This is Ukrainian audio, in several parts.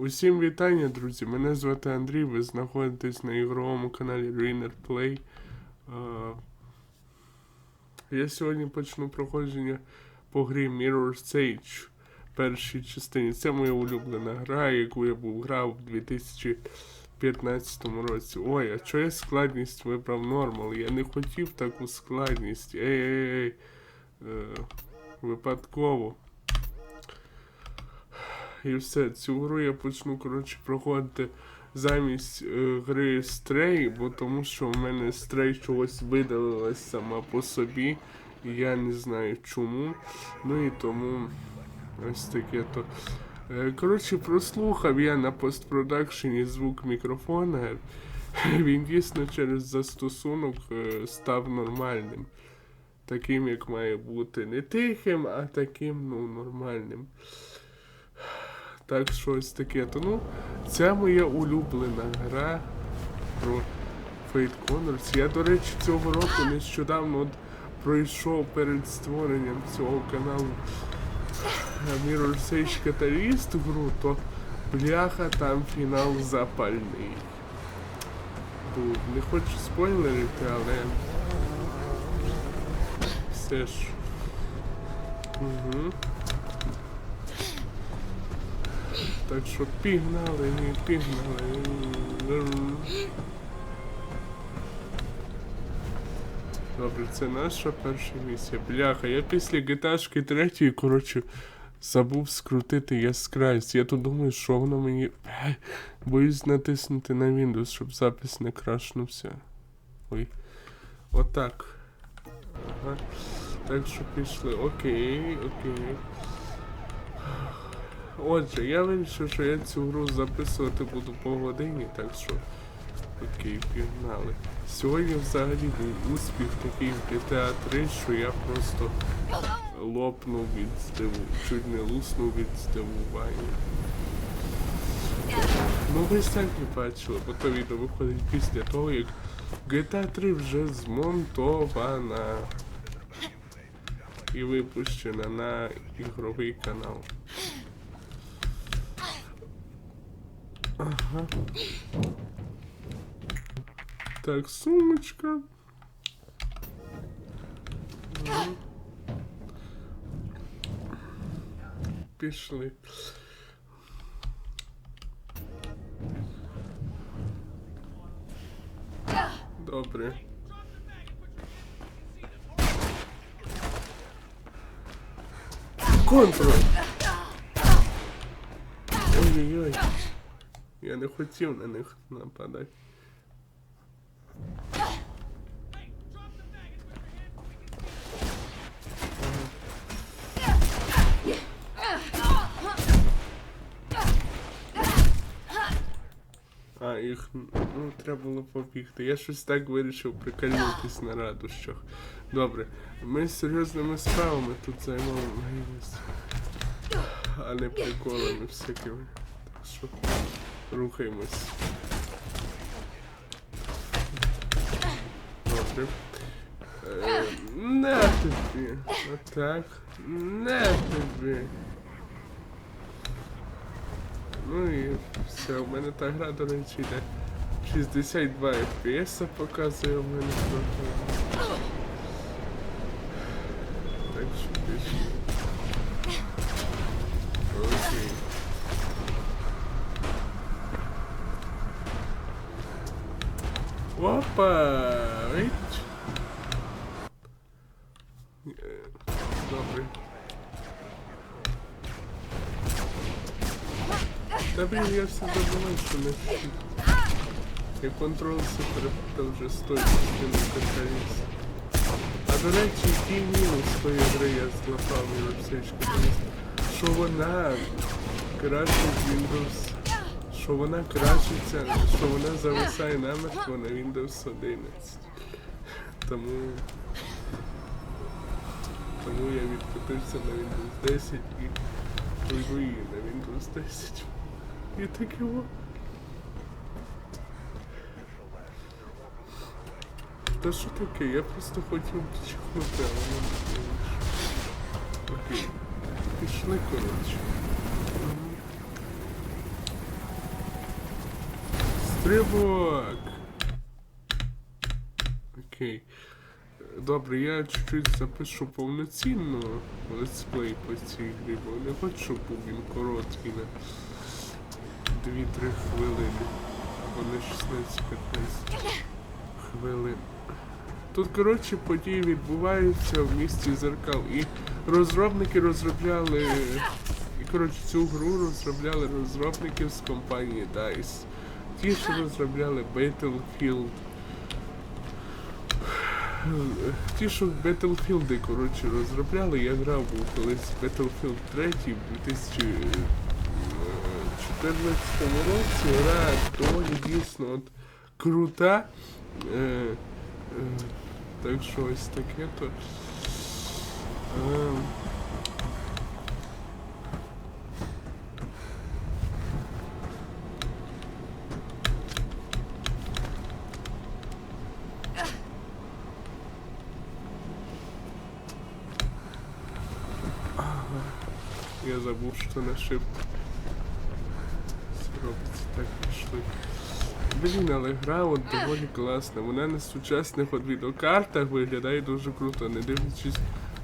Усім вітання, друзі. Мене звати Андрій. Ви знаходитесь на ігровому каналі Ruiner Play. Я сьогодні почну проходження по грі Mirror's Edge першій частині. Це моя улюблена гра, яку я був грав у 2015 році. Ой, а чого я складність вибрав нормал? Я не хотів таку складність. Ей, ей, ей. Е, випадково. І все, цю гру я почну, коротше, проходити замість е, гри Stray, бо тому що в мене Stray чогось видалилась сама по собі. І я не знаю чому. Ну і тому ось таке то. Е, Коротше, прослухав я на постпродакшені звук мікрофона. Він дійсно через застосунок е, став нормальним. Таким, як має бути. Не тихим, а таким, ну, нормальним. Так, щось таке. То ну, це моя улюблена гра про Fate Corners. Я, до речі, цього року нещодавно от пройшов перед створенням цього каналу Mirror's Edge Catalyst гру, то бляха там фінал запальний. Був. Не хочу спойлерити, але все ж. Угу. Так що пігнали, пігнали. Добре, це наша перша місія. Бляха, я після GTA 3, коротше, забув скрутити яскравість. Я тут думаю, що воно мені. Боюсь натиснути на Windows, щоб запис не крашнувся. Ой. Отак. Ага. Так що пішли. Окей, окей. Отже, я вирішив, що я цю гру записувати буду по годині, так що. Окей, пігнали. Сьогодні взагалі був успіх такий в GTA 3, що я просто лопнув від здиву, чуть не луснув від здивування. Ну ви самі бачили, бо то відео виходить після того, як GTA 3 вже змонтована і випущена на ігровий канал. Ага. Так, сумочка. Пішли. Добре. Контроль. Ой-ой-ой. Я не хотів на них нападати. А, їх ну, треба було побігти. Я щось так вирішив приколюватись на радощах. Добре, ми серйозними справами тут займаємося. А не приколами всякими. Так що рухаємось. Добре. Е, на тобі. Отак. На тобі. Ну і все, у мене та гра, до речі, йде 62 FPS показує у мене трохи. Так що пішли. Окей. Опа! Вить. Добре. Та блін, я все забуваю, що не щит. Контрол все перепутав вже з тою частиною каталіс. А до речі, який мінус тої гри я злапав Міросечку, що вона краще Windows. Що вона кращиться, що вона зависає намертво на Windows 11. Тому. Тому я відкотився на Windows 10 і пройду її на Windows 10. І таке о. Та що таке? Я просто хотів чихнути, але не. Окей. Пішли, коротше. Стрибок! Окей. Добре, я чуть-чуть запишу повноцінно летсплей по цій грі, бо не хочу, щоб був він короткий на 2-3 хвилини. Або на 16-15 хвилин. Тут, коротше, події відбуваються в місті зеркал. І розробники розробляли. І коротше цю гру розробляли розробники з компанії DICE. Ті, що розробляли Battlefield. Ті, що Battlefield, коротше, розробляли, я грав був колись Battlefield 3 в 2014 році. Гра доволі дійсно от крута. Е, е, так що ось таке то. Е, Я забув, що на shift робиться так пішли. Блін, але гра от доволі класна. Вона на сучасних от відеокартах виглядає дуже круто, не дивлячись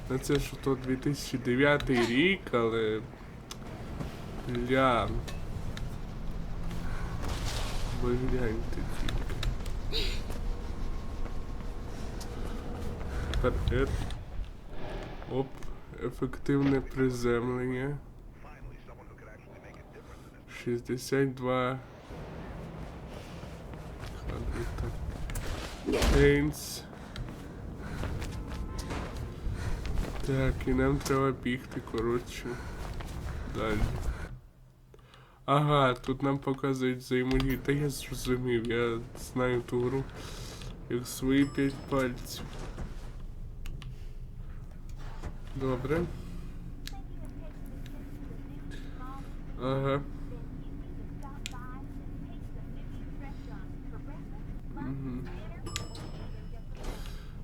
на це, що то 2009 рік, але. Бля. Ви гляньте тільки. Тепер Оп, ефективне приземлення. 62 Кейнс. Так, і нам треба бігти, коротше. Далі. Ага, тут нам показують взаємодію. Та я зрозумів, я знаю ту гру як свої п'ять пальців. Добре. Ага. Мгм.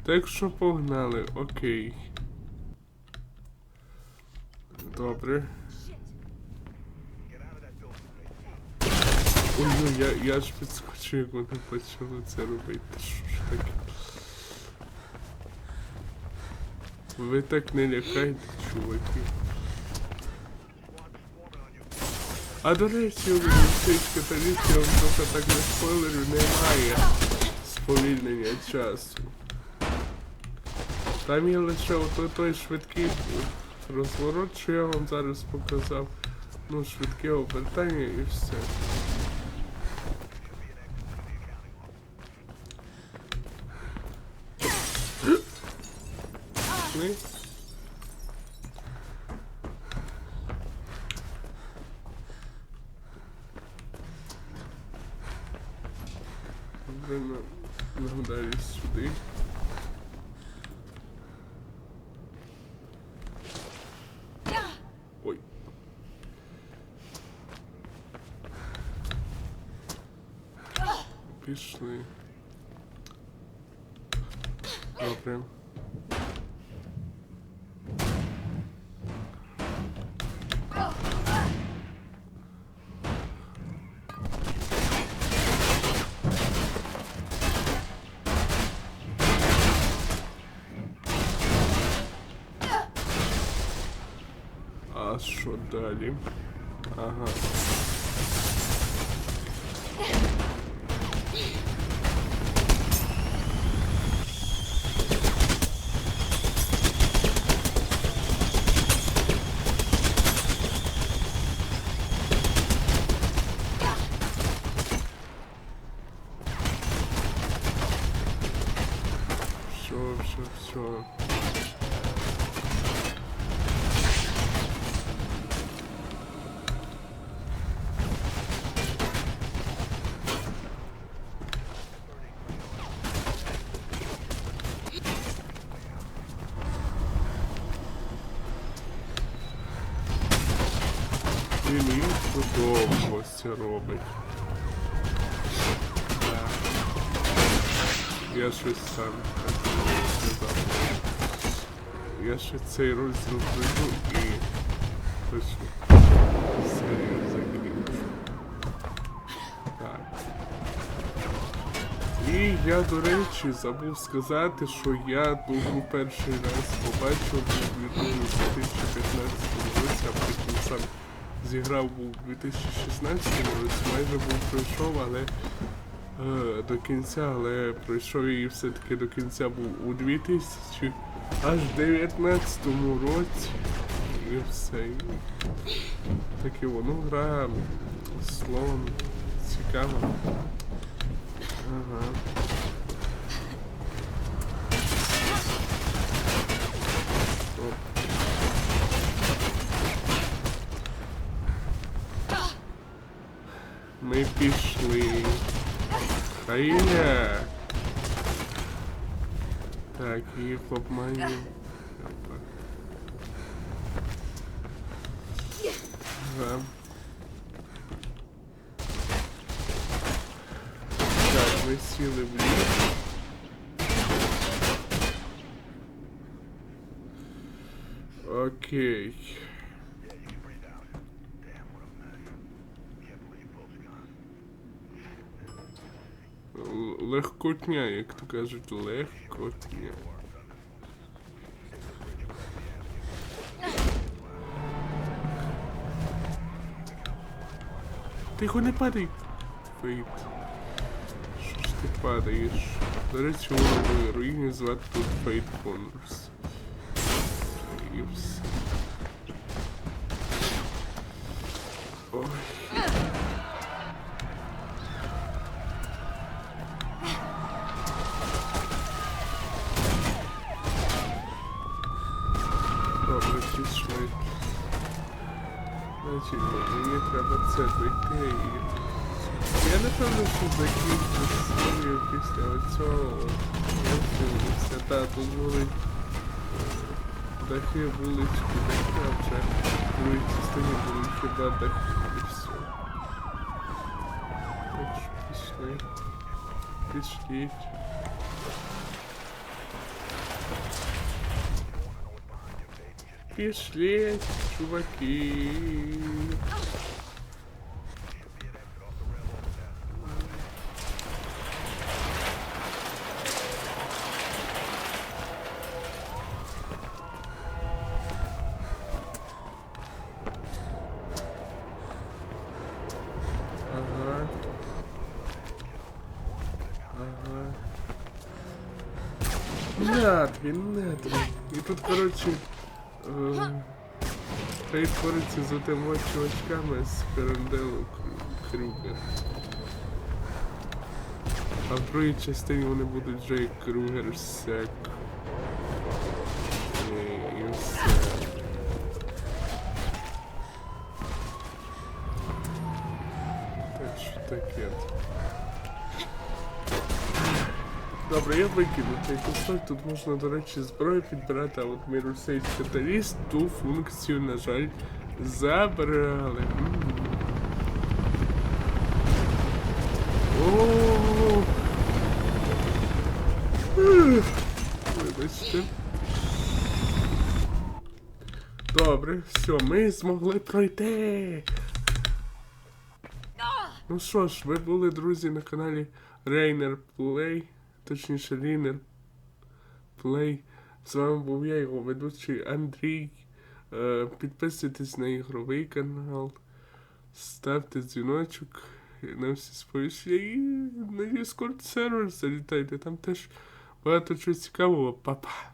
Так що погнали, окей. Добре. Ой, ну я, я ж підскочив, як вони почали це робити. Що ж таке? Ви так не лякайте, чуваки. А до речі, у містечка талісті я вам трохи так не спойлерю, немає сповільнення часу. Там є лише ото той швидкий розворот, що я вам зараз показав. Ну, швидке обертання і все. Пішли. Добре. А що далі? Ага. Все, все. І мені. Я щось сам так. Я ще цей розділ пройду і пишу серію закінчу. Так. І я, до речі, забув сказати, що я гру перший раз побачив у 2015 році, а потім сам зіграв у 2016 році, майже був пройшов, але до кінця, але пройшов її все-таки до кінця був у 2000 аж 19 році. І все. Таке воно гра словом цікаво. Ага. Ми пішли. Хаїля. Так, їх обманюємо. Опа. Ага. Так, ми сіли в ліс. Окей. Легкотня, як то кажуть, легкотня. Тихо, не падай. Фейт. Що ж ти падаєш? До речі, в руїні звати тут Фейт Конверс. І все. Ой. Добре, пішли. Значить, мені треба і... Я не певно, що закінчу серію після оцього. Я вчився. Та, тут були дахи, вулички, дахи, а вже в другій були хіба дахи і все. Так що пішли. Пішліть. Пішли, чуваки. Ага. Ага. Натрі, натрі. І тут, коротше, е, Хай твориться за тими чувачками з Ференделу Крюгер. А в другій частині вони будуть Джейк Крюгер Сек. Добре, я викину цей кусок. Тут можна, до речі, зброю підбирати, а от Mirror's Catalyst ту функцію, на жаль, забрали. Вибачте. Добре, все, ми змогли пройти. Ну що ж, ви були, друзі, на каналі Rainer Play, точніше Лінер Плей. З вами був я, його ведучий Андрій. Е, підписуйтесь на ігровий канал, ставте дзвіночок на всі сповіщення і на Discord сервер залітайте. Там теж багато чого цікавого, Па-па!